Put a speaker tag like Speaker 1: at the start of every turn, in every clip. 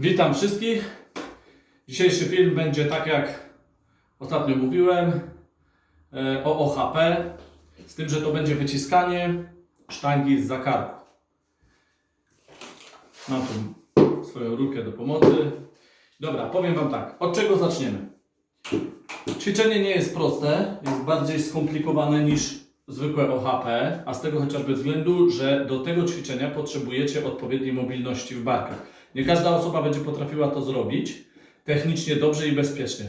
Speaker 1: Witam wszystkich. Dzisiejszy film będzie tak jak ostatnio mówiłem e, o OHP, z tym, że to będzie wyciskanie sztangi z zakarku. Mam tu swoją rurkę do pomocy. Dobra, powiem Wam tak, od czego zaczniemy? Ćwiczenie nie jest proste, jest bardziej skomplikowane niż zwykłe OHP, a z tego chociażby względu, że do tego ćwiczenia potrzebujecie odpowiedniej mobilności w barkach. Nie każda osoba będzie potrafiła to zrobić technicznie dobrze i bezpiecznie.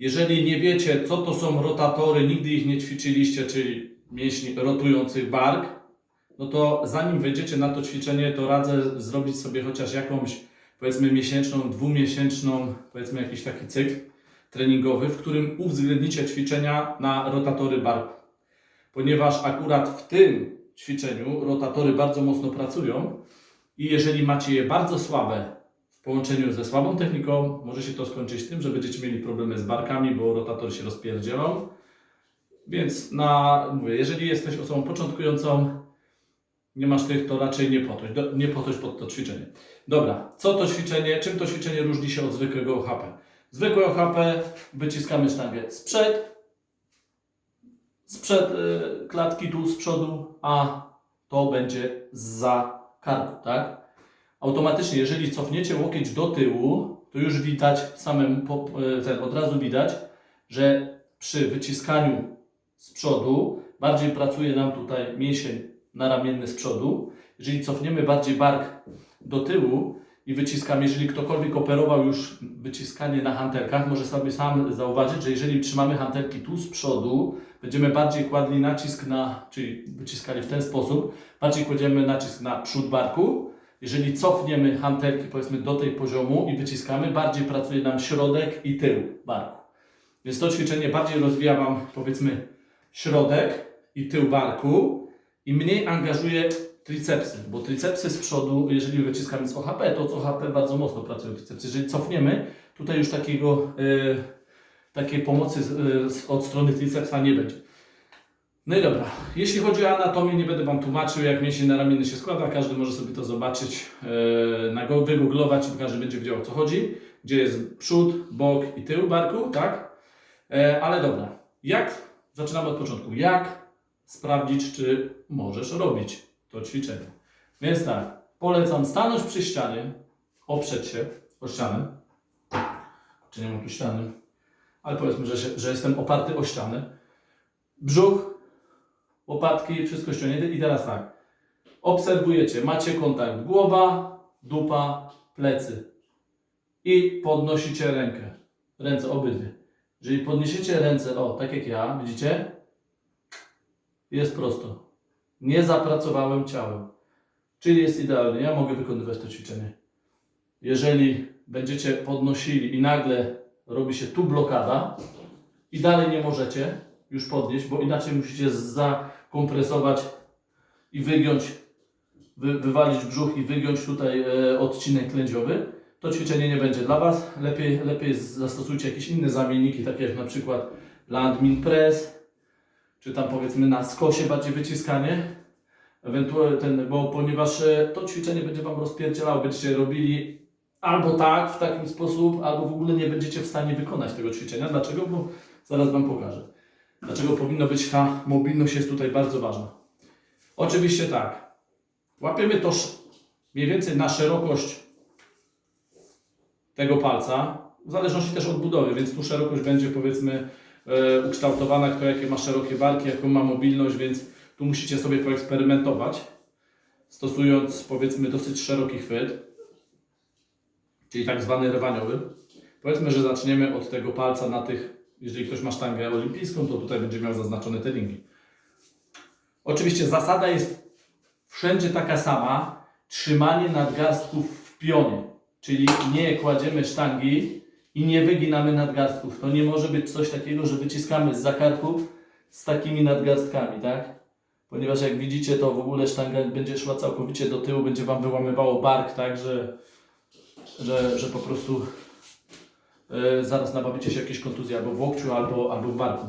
Speaker 1: Jeżeli nie wiecie, co to są rotatory, nigdy ich nie ćwiczyliście, czyli mięśni rotujących bark, no to zanim wejdziecie na to ćwiczenie, to radzę zrobić sobie chociaż jakąś, powiedzmy, miesięczną, dwumiesięczną, powiedzmy, jakiś taki cykl treningowy, w którym uwzględnicie ćwiczenia na rotatory barku. Ponieważ akurat w tym ćwiczeniu rotatory bardzo mocno pracują i jeżeli macie je bardzo słabe w połączeniu ze słabą techniką, może się to skończyć tym, że będziecie mieli problemy z barkami, bo rotatory się rozpierdzielą. Więc na, mówię, jeżeli jesteś osobą początkującą, nie masz tych, to raczej nie podchodź, do, nie podchodź pod to ćwiczenie. Dobra, co to ćwiczenie, czym to ćwiczenie różni się od zwykłego OHP? Zwykłe OHP wyciskamy sztangę sprzed, sprzed y, klatki tu z przodu, a to będzie za karku, tak? Automatycznie, jeżeli cofniecie łokieć do tyłu, to już widać samym, ten, od razu widać, że przy wyciskaniu z przodu bardziej pracuje nam tutaj mięsień naramienny z przodu. Jeżeli cofniemy bardziej bark do tyłu i wyciskamy, jeżeli ktokolwiek operował już wyciskanie na hantelkach, może sobie sam zauważyć, że jeżeli trzymamy hantelki tu z przodu, będziemy bardziej kładli nacisk na, czyli wyciskali w ten sposób, bardziej kładziemy nacisk na przód barku. Jeżeli cofniemy hantelki powiedzmy do tej poziomu i wyciskamy, bardziej pracuje nam środek i tył barku. Więc to ćwiczenie bardziej rozwija Wam powiedzmy środek i tył barku i mniej angażuje tricepsy, bo tricepsy z przodu, jeżeli wyciskamy z OHP, to z OHP bardzo mocno pracują tricepsy. Jeżeli cofniemy, tutaj już takiego, y, takiej pomocy y, z, od strony tricepsa nie będzie. No i dobra, jeśli chodzi o anatomię, nie będę Wam tłumaczył, jak mięsień naramienny się składa, każdy może sobie to zobaczyć, yy, na go- wygooglować i każdy będzie wiedział o co chodzi, gdzie jest przód, bok i tył barku, tak? E, ale dobra, jak, zaczynamy od początku, jak sprawdzić, czy możesz robić ćwiczenie? Więc tak, polecam stanąć przy ścianie, oprzeć się o ścianę, czy nie mam tu ściany, ale powiedzmy, że, że jestem oparty o ścianę, brzuch, łopatki, wszystko ściągnięte i teraz tak, obserwujecie, macie kontakt głowa, dupa, plecy i podnosicie rękę, ręce obydwie. Jeżeli podniesiecie ręce, o, tak jak ja, widzicie? Jest prosto. Nie zapracowałem ciałem. Czyli jest idealnie. Ja mogę wykonywać to ćwiczenie. Jeżeli będziecie podnosili i nagle robi się tu blokada i dalej nie możecie już podnieść, bo inaczej musicie zakompresować i wygiąć, wy, wywalić brzuch i wygiąć tutaj e, odcinek klędziowy, to ćwiczenie nie będzie dla Was. Lepiej, lepiej zastosujcie jakieś inne zamienniki, takie jak na przykład landmin press, czy tam powiedzmy na skosie bardziej wyciskanie. Ewentualnie ten, bo ponieważ e, to ćwiczenie będzie Wam rozpierdzielało, będziecie robili albo tak, w taki sposób, albo w ogóle nie będziecie w stanie wykonać tego ćwiczenia. Dlaczego? Bo zaraz Wam pokażę. Dlaczego powinno być ta mobilność jest tutaj bardzo ważna. Oczywiście tak. Łapiemy to mniej więcej na szerokość tego palca, w zależności też od budowy, więc tu szerokość będzie powiedzmy ukształtowana, kto jakie ma szerokie barki, jaką ma mobilność, więc tu musicie sobie poeksperymentować, stosując powiedzmy dosyć szeroki chwyt, czyli tak zwany rywaniowy. Powiedzmy, że zaczniemy od tego palca na tych, jeżeli ktoś ma sztangę olimpijską, to tutaj będzie miał zaznaczone te linki. Oczywiście zasada jest wszędzie taka sama, trzymanie nadgarstków w pionie, czyli nie kładziemy sztangi i nie wyginamy nadgarstków. To nie może być coś takiego, że wyciskamy z zakarków z takimi nadgarstkami, tak? Ponieważ jak widzicie, to w ogóle sztanga będzie szła całkowicie do tyłu, będzie Wam wyłamywało bark, tak, że, że, że po prostu e, zaraz nabawicie się jakieś kontuzje albo w łokciu, albo, albo w barku.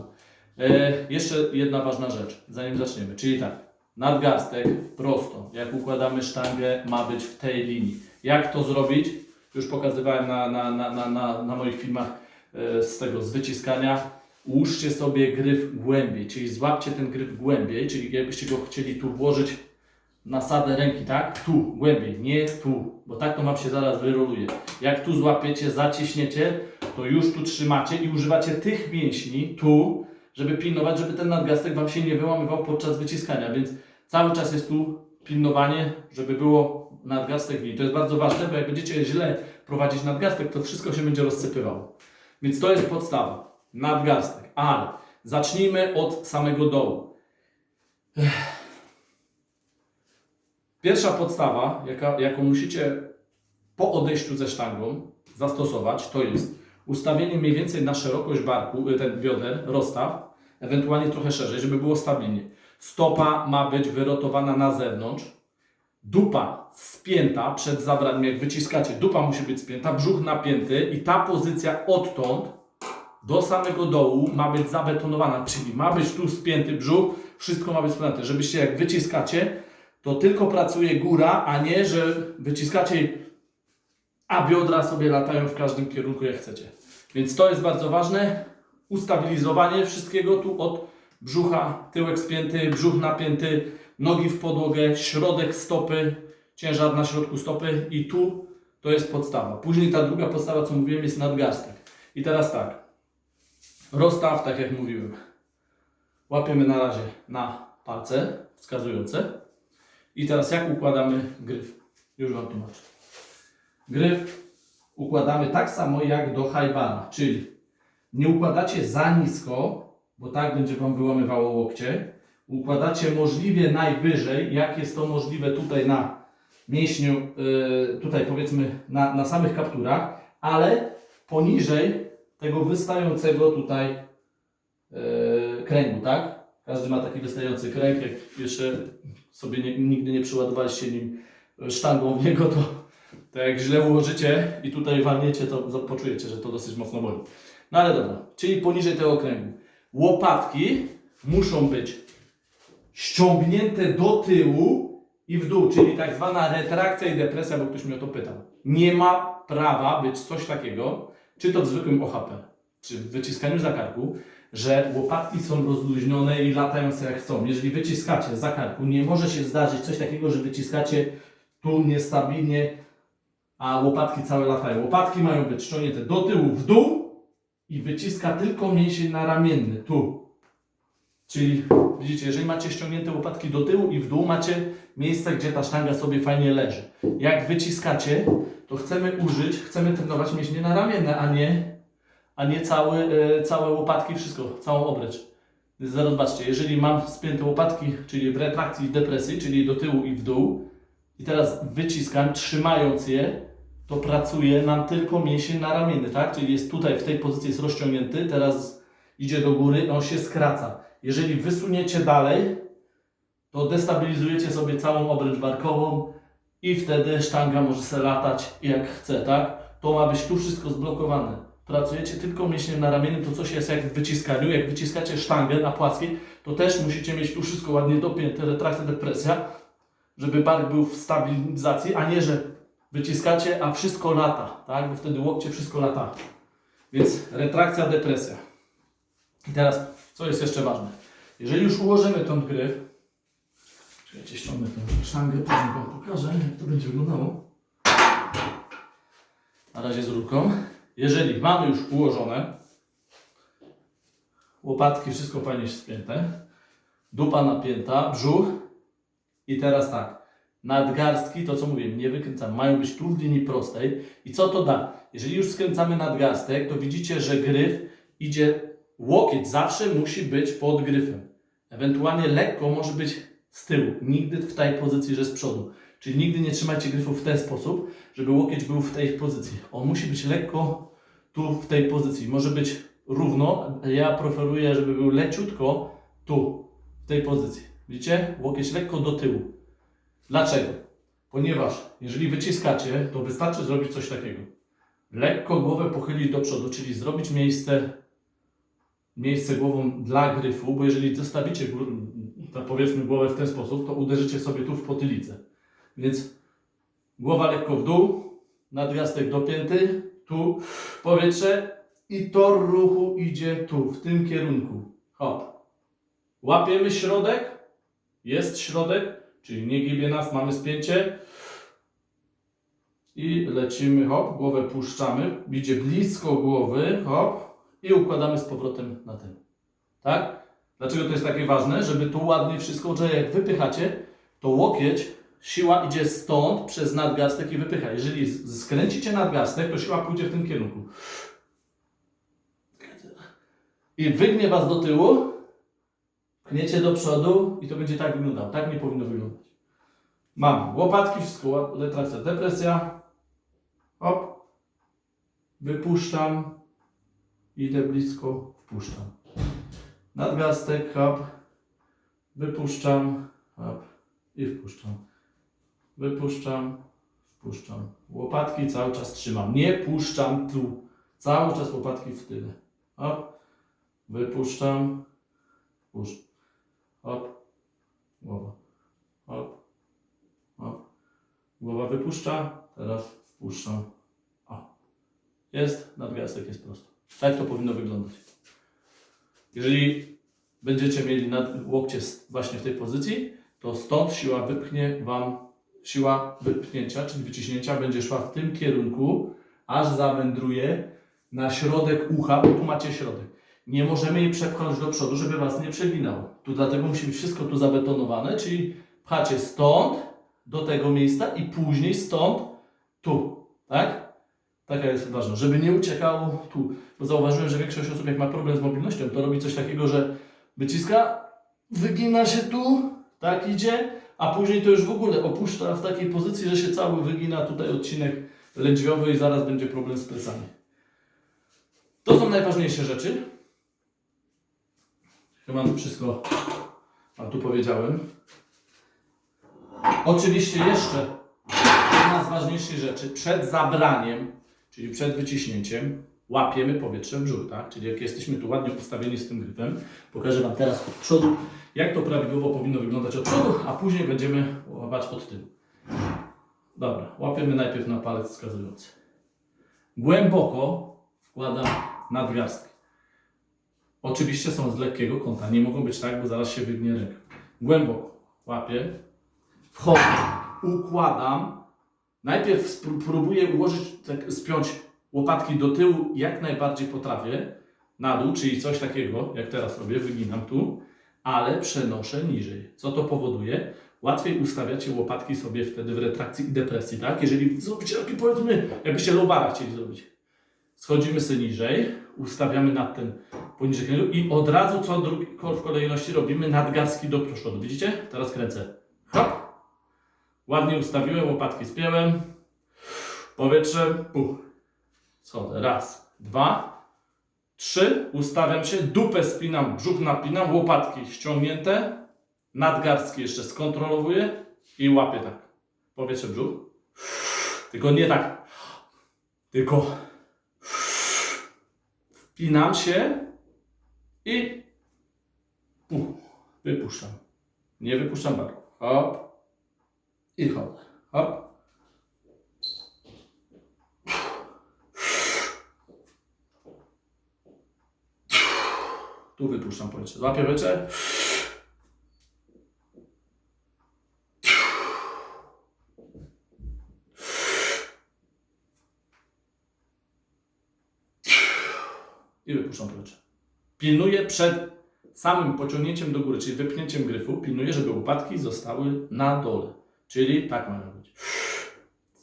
Speaker 1: E, jeszcze jedna ważna rzecz, zanim zaczniemy, czyli tak, nadgarstek prosto, jak układamy sztangę, ma być w tej linii. Jak to zrobić? Już pokazywałem na, na, na, na, na, na moich filmach e, z tego, z wyciskania. Ułóżcie sobie gryf głębiej, czyli złapcie ten gryf głębiej, czyli jakbyście go chcieli tu włożyć nasadę ręki, tak? Tu, głębiej, nie tu, bo tak to Wam się zaraz wyroluje. Jak tu złapiecie, zaciśniecie, to już tu trzymacie i używacie tych mięśni tu, żeby pilnować, żeby ten nadgarstek Wam się nie wyłamywał podczas wyciskania, więc cały czas jest tu pilnowanie, żeby było nadgarstek w linii. To jest bardzo ważne, bo jak będziecie źle prowadzić nadgarstek, to wszystko się będzie rozsypywało. Więc to jest podstawa, nadgarstek, ale zacznijmy od samego dołu. Pierwsza podstawa, jaka, jaką musicie po odejściu ze sztangą zastosować, to jest ustawienie mniej więcej na szerokość barku, y, ten bioder, rozstaw, ewentualnie trochę szerzej, żeby było stabilnie. Stopa ma być wyrotowana na zewnątrz, dupa spięta przed zabraniem, jak wyciskacie, dupa musi być spięta, brzuch napięty i ta pozycja odtąd do samego dołu ma być zabetonowana, czyli ma być tu spięty brzuch, wszystko ma być spięte, żebyście jak wyciskacie, to tylko pracuje góra, a nie, że wyciskacie, a biodra sobie latają w każdym kierunku jak chcecie. Więc to jest bardzo ważne. Ustabilizowanie wszystkiego tu od brzucha, tyłek spięty, brzuch napięty, nogi w podłogę, środek stopy, ciężar na środku stopy i tu to jest podstawa. Później ta druga podstawa, co mówiłem, jest nadgarstek. I teraz tak. Rozstaw, tak jak mówiłem. Łapiemy na razie na palce wskazujące. I teraz jak układamy gryf? Już Wam tłumaczę. Gryf układamy tak samo jak do high bara, czyli nie układacie za nisko, bo tak będzie Wam wyłamywało łokcie. Układacie możliwie najwyżej, jak jest to możliwe tutaj na mięśniu, yy, tutaj powiedzmy na, na samych kapturach, ale poniżej tego wystającego tutaj yy, kręgu, tak? Każdy ma taki wystający kręg, jak jeszcze sobie nie, nigdy nie przyładowaliście nim sztangą w niego, to, to jak źle ułożycie i tutaj walniecie, to poczujecie, że to dosyć mocno boli. No ale dobra, czyli poniżej tego kręgu. Łopatki muszą być ściągnięte do tyłu i w dół, czyli tak zwana retrakcja i depresja, bo ktoś mnie o to pytał. Nie ma prawa być coś takiego, czy to w zwykłym OHP, czy w wyciskaniu za karku, że łopatki są rozluźnione i latają sobie jak chcą. Jeżeli wyciskacie za karku, nie może się zdarzyć coś takiego, że wyciskacie tu niestabilnie, a łopatki całe latają. Łopatki mają być ściągnięte do tyłu, w dół i wyciska tylko mięsień naramienny, tu. Czyli widzicie, jeżeli macie ściągnięte łopatki do tyłu i w dół, macie miejsce, gdzie ta sztanga sobie fajnie leży. Jak wyciskacie, to chcemy użyć, chcemy trenować mięśnie naramienne, a nie a nie cały, e, całe łopatki, wszystko, całą obręcz. Zaraz zobaczcie, jeżeli mam spięte łopatki, czyli w retrakcji i depresji, czyli do tyłu i w dół, i teraz wyciskam, trzymając je, to pracuje nam tylko mięsień naramienny, tak? Czyli jest tutaj, w tej pozycji jest rozciągnięty, teraz idzie do góry, on się skraca. Jeżeli wysuniecie dalej, to destabilizujecie sobie całą obręcz barkową i wtedy sztanga może se latać jak chce, tak? To ma być tu wszystko zblokowane. Pracujecie tylko mięśniem naramiennym, to coś jest jak w wyciskaniu. Jak wyciskacie sztangę na płaskiej, to też musicie mieć tu wszystko ładnie dopięte, retrakcja, depresja, żeby bark był w stabilizacji, a nie, że wyciskacie, a wszystko lata, tak? Bo wtedy łokcie wszystko lata. Więc retrakcja, depresja. I teraz, co jest jeszcze ważne? Jeżeli już ułożymy tą gryf, czekajcie, ściągnę tę sztangę, później Wam pokażę, jak to będzie wyglądało. Na razie z rurką. Jeżeli mamy już ułożone, łopatki, wszystko fajnie spięte, dupa napięta, brzuch i teraz tak, nadgarstki, to co mówię, nie wykręcamy, mają być tu w linii prostej i co to da? Jeżeli już skręcamy nadgarstek, to widzicie, że gryf idzie, łokieć zawsze musi być pod gryfem. Ewentualnie lekko może być z tyłu, nigdy w tej pozycji, że z przodu. Czyli nigdy nie trzymajcie gryfu w ten sposób, żeby łokieć był w tej pozycji. On musi być lekko tu w tej pozycji. Może być równo. Ja preferuję, żeby był leciutko tu, w tej pozycji. Widzicie? Łokieć lekko do tyłu. Dlaczego? Ponieważ jeżeli wyciskacie, to wystarczy zrobić coś takiego. Lekko głowę pochylić do przodu, czyli zrobić miejsce, miejsce głową dla gryfu, bo jeżeli zostawicie powiedzmy głowę w ten sposób, to uderzycie sobie tu w potylicę. Więc głowa lekko w dół, nadgarstek dopięty, tu powietrze i tor ruchu idzie tu, w tym kierunku. Hop. Łapiemy środek, jest środek, czyli nie gibie nas, mamy spięcie. I lecimy, hop, głowę puszczamy, idzie blisko głowy, hop, i układamy z powrotem na ten. Tak? Dlaczego to jest takie ważne? Żeby tu ładnie wszystko, że jak wypychacie, to łokieć, siła idzie stąd przez nadgarstek i wypycha. Jeżeli skręcicie nadgarstek, to siła pójdzie w tym kierunku. I wygnie was do tyłu, pchniecie do przodu i to będzie tak wyglądało. Tak nie powinno wyglądać. Mam łopatki, wszystko, retrakcja, depresja. Hop. Wypuszczam. Idę blisko, wpuszczam. Nadgarstek, hop. Wypuszczam, hop. I wpuszczam. Wypuszczam, wpuszczam. Łopatki cały czas trzymam. Nie puszczam tu. Cały czas łopatki w tyle. Hop. Wypuszczam. Puszczam. Hop. Głowa. Hop. Hop. Głowa wypuszcza. Teraz wpuszczam. O. Jest. Nadgarstek jest prosto. Tak to powinno wyglądać. Jeżeli będziecie mieli łokcie właśnie w tej pozycji, to stąd siła wypchnie Wam, siła wypchnięcia, czyli wyciśnięcia będzie szła w tym kierunku, aż zawędruje na środek ucha, bo tu macie środek. Nie możemy jej przepchnąć do przodu, żeby Was nie przeginało. Tu dlatego musi być wszystko tu zabetonowane, czyli pchacie stąd do tego miejsca i później stąd tu, tak? Taka jest ważna, żeby nie uciekało tu. Bo zauważyłem, że większość osób jak ma problem z mobilnością, to robi coś takiego, że wyciska, wygina się tu, tak idzie, a później to już w ogóle opuszcza w takiej pozycji, że się cały wygina tutaj odcinek lędźwiowy i zaraz będzie problem z plecami. To są najważniejsze rzeczy. Chyba wszystko a tu powiedziałem. Oczywiście jeszcze jedna z ważniejszych rzeczy, przed zabraniem, czyli przed wyciśnięciem, łapiemy powietrze w brzuch, tak? Czyli jak jesteśmy tu ładnie ustawieni z tym gryfem, pokażę Wam teraz od przodu, jak to prawidłowo powinno wyglądać od przodu, a później będziemy łapać od tyłu. Dobra, łapiemy najpierw na palec wskazujący. Głęboko wkładam nadgarstki. Oczywiście są z lekkiego kąta, nie mogą być tak, bo zaraz się wygnie ręka. Głęboko łapię, wchodzę, układam. Najpierw spró- próbuję ułożyć, tak, spiąć łopatki do tyłu jak najbardziej potrafię, na dół, czyli coś takiego, jak teraz robię, wyginam tu, ale przenoszę niżej. Co to powoduje? Łatwiej ustawiacie łopatki sobie wtedy w retrakcji i depresji, tak? Jeżeli zrobicie taki, powiedzmy, jakbyście lobara chcieli zrobić. Schodzimy sobie niżej, ustawiamy nad ten poniżej kręgu i od razu co drugi, w kolejności robimy nadgarstki do przodu. Widzicie? Teraz kręcę. Hop. Ładnie ustawiłem, łopatki spięłem. Powietrze, puch. Schodzę. Raz, dwa, trzy. Ustawiam się, dupę spinam, brzuch napinam, łopatki ściągnięte. Nadgarstki jeszcze skontrolowuję i łapię tak. Powietrze, brzuch. Tylko nie tak. Tylko wpinam się i puch, wypuszczam. Nie wypuszczam barku. Hop. I chodzę. Hop. Tu wypuszczam powietrze. Złapię powietrze. I wypuszczam powietrze. Pilnuję przed samym pociągnięciem do góry, czyli wypchnięciem gryfu, pilnuję, żeby łopatki zostały na dole. Czyli tak ma być.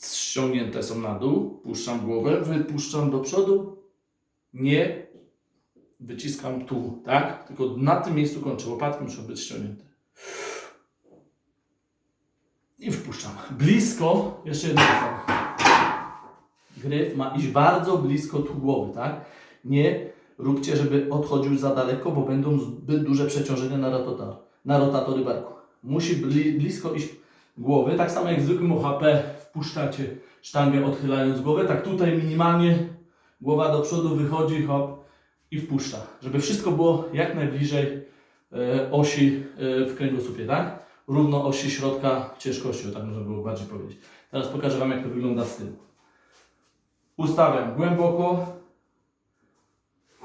Speaker 1: Ściągnięte są na dół, puszczam głowę, wypuszczam do przodu. Nie wyciskam tu, tak? Tylko na tym miejscu kończę. Łopatki muszą być ściągnięte. I wpuszczam. Blisko, jeszcze rzecz. Gryf ma iść bardzo blisko tu głowy, tak? Nie róbcie, żeby odchodził za daleko, bo będą zbyt duże przeciążenia na, rotota, na rotatory barku. Musi bli, blisko iść głowy, tak samo jak w zwykłym OHP wpuszczacie sztangę odchylając głowę, tak tutaj minimalnie głowa do przodu wychodzi, hop i wpuszcza. Żeby wszystko było jak najbliżej e, osi e, w kręgosłupie, tak? Równo osi środka ciężkości, tak można było bardziej powiedzieć. Teraz pokażę Wam jak to wygląda z tyłu. Ustawiam głęboko.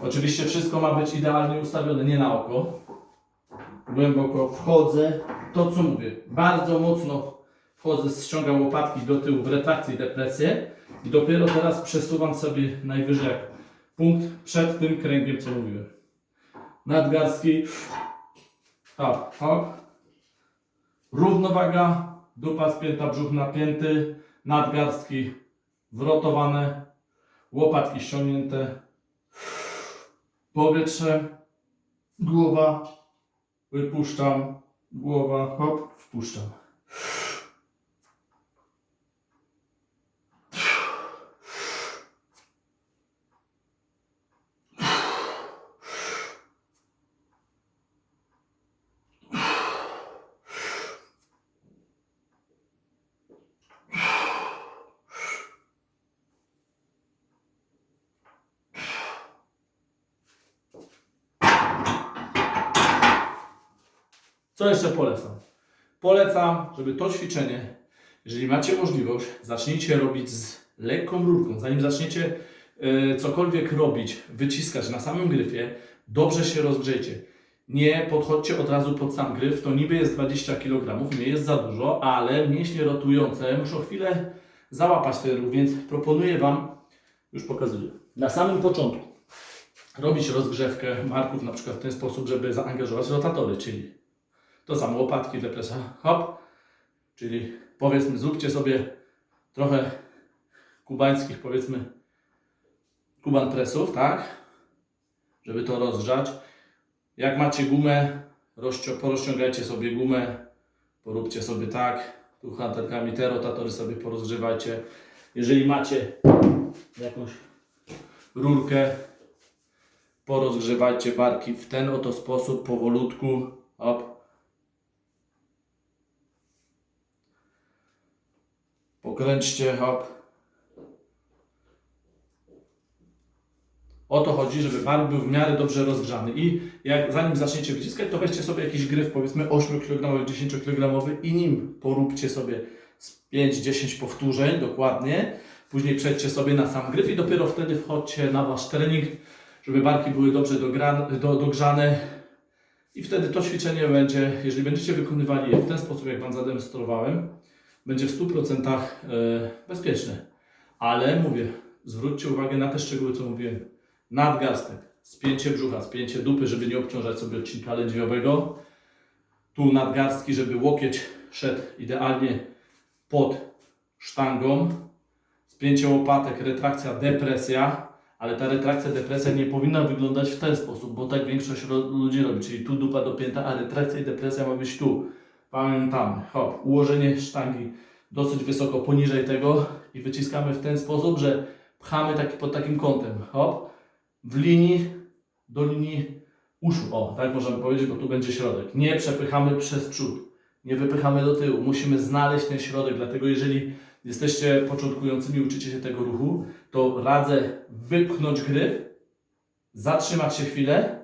Speaker 1: Oczywiście wszystko ma być idealnie ustawione, nie na oko. Głęboko wchodzę. To co mówię, bardzo mocno wchodzę, ściągam łopatki do tyłu w retrakcję i depresję. I dopiero teraz przesuwam sobie najwyżej punkt przed tym kręgiem, co mówiłem. Nadgarstki. Hop, hop. Równowaga, dupa spięta, brzuch napięty, nadgarstki wrotowane, łopatki ściągnięte, powietrze, głowa, wypuszczam, głowa, hop, wpuszczam. Co jeszcze polecam? Polecam, żeby to ćwiczenie, jeżeli macie możliwość, zacznijcie robić z lekką rurką. Zanim zaczniecie e, cokolwiek robić, wyciskać na samym gryfie, dobrze się rozgrzejcie. Nie podchodźcie od razu pod sam gryf, to niby jest 20 kg, nie jest za dużo, ale mięśnie rotujące muszą chwilę załapać ten ruch, więc proponuję Wam, już pokazuję, na samym początku robić rozgrzewkę marków na przykład w ten sposób, żeby zaangażować rotatory, czyli to samo łopatki, depresa, hop. Czyli powiedzmy, zróbcie sobie trochę kubańskich, powiedzmy, kuban presów, tak? Żeby to rozgrzać. Jak macie gumę, porozciągajcie sobie gumę, poróbcie sobie tak. Tu hantelkami te rotatory sobie porozgrzewajcie. Jeżeli macie jakąś rurkę, porozgrzewajcie barki w ten oto sposób, powolutku, hop. Pokręćcie, hop. O to chodzi, żeby bark był w miarę dobrze rozgrzany. I jak zanim zaczniecie wyciskać, to weźcie sobie jakiś gryf, powiedzmy 8 kg, 10 kg i nim poróbcie sobie z 5-10 powtórzeń dokładnie. Później przejdźcie sobie na sam gryf i dopiero wtedy wchodźcie na wasz trening, żeby barki były dobrze dogrzane. I wtedy to ćwiczenie będzie, jeżeli będziecie wykonywali je w ten sposób, jak Wam zademonstrowałem, będzie w 100% e, bezpieczne. Ale mówię, zwróćcie uwagę na te szczegóły, co mówiłem. Nadgarstek, spięcie brzucha, spięcie dupy, żeby nie obciążać sobie odcinka lędźwiowego. Tu nadgarstki, żeby łokieć szedł idealnie pod sztangą. Spięcie łopatek, retrakcja, depresja. Ale ta retrakcja, depresja nie powinna wyglądać w ten sposób, bo tak większość ludzi robi. Czyli tu dupa dopięta, a retrakcja i depresja ma być tu. Pamiętamy, hop, ułożenie sztangi dosyć wysoko poniżej tego i wyciskamy w ten sposób, że pchamy taki, pod takim kątem, hop, w linii do linii uszu, o, tak możemy powiedzieć, bo tu będzie środek. Nie przepychamy przez przód, nie wypychamy do tyłu, musimy znaleźć ten środek, dlatego jeżeli jesteście początkującymi, uczycie się tego ruchu, to radzę wypchnąć gryf, zatrzymać się chwilę,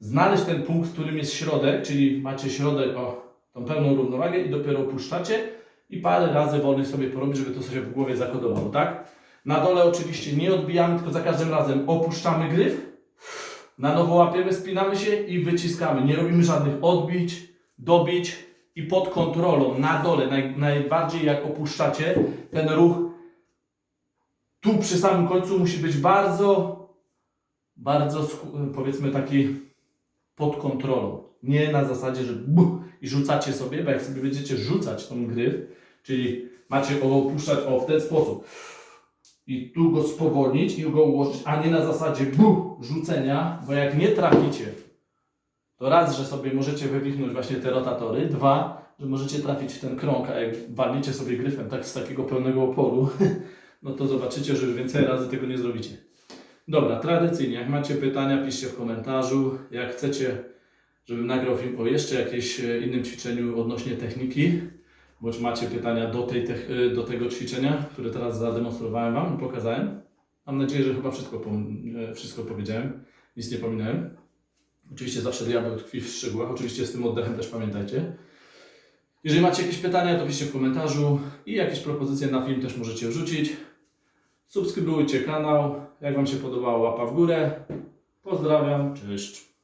Speaker 1: znaleźć ten punkt, w którym jest środek, czyli macie środek, o, tą pełną równowagę i dopiero opuszczacie i parę razy wolnych sobie porobić, żeby to sobie w głowie zakodowało, tak? Na dole oczywiście nie odbijamy, tylko za każdym razem opuszczamy gryf, na nowo łapiemy, spinamy się i wyciskamy. Nie robimy żadnych odbić, dobić i pod kontrolą, na dole, naj, najbardziej jak opuszczacie, ten ruch tu przy samym końcu musi być bardzo, bardzo powiedzmy taki pod kontrolą. Nie na zasadzie, że buch i rzucacie sobie, bo jak sobie będziecie rzucać tą gryf, czyli macie go opuszczać o w ten sposób i tu go spowolnić i go ułożyć, a nie na zasadzie buch rzucenia, bo jak nie traficie, to raz, że sobie możecie wywichnąć właśnie te rotatory, dwa, że możecie trafić w ten krąg, a jak walnicie sobie gryfem tak z takiego pełnego oporu, no to zobaczycie, że już więcej razy tego nie zrobicie. Dobra, tradycyjnie, jak macie pytania, piszcie w komentarzu. Jak chcecie, żebym nagrał film o jeszcze jakimś e, innym ćwiczeniu odnośnie techniki, bądź macie pytania do, tej e, do tego ćwiczenia, które teraz zademonstrowałem Wam i pokazałem. Mam nadzieję, że chyba wszystko, e, wszystko powiedziałem, nic nie pominąłem. Oczywiście zawsze diabeł tkwi w szczegółach, oczywiście z tym oddechem też pamiętajcie. Jeżeli macie jakieś pytania, to piszcie w komentarzu i jakieś propozycje na film też możecie wrzucić. Subskrybujcie kanał. Jak Wam się podobało, łapa w górę. Pozdrawiam, cześć.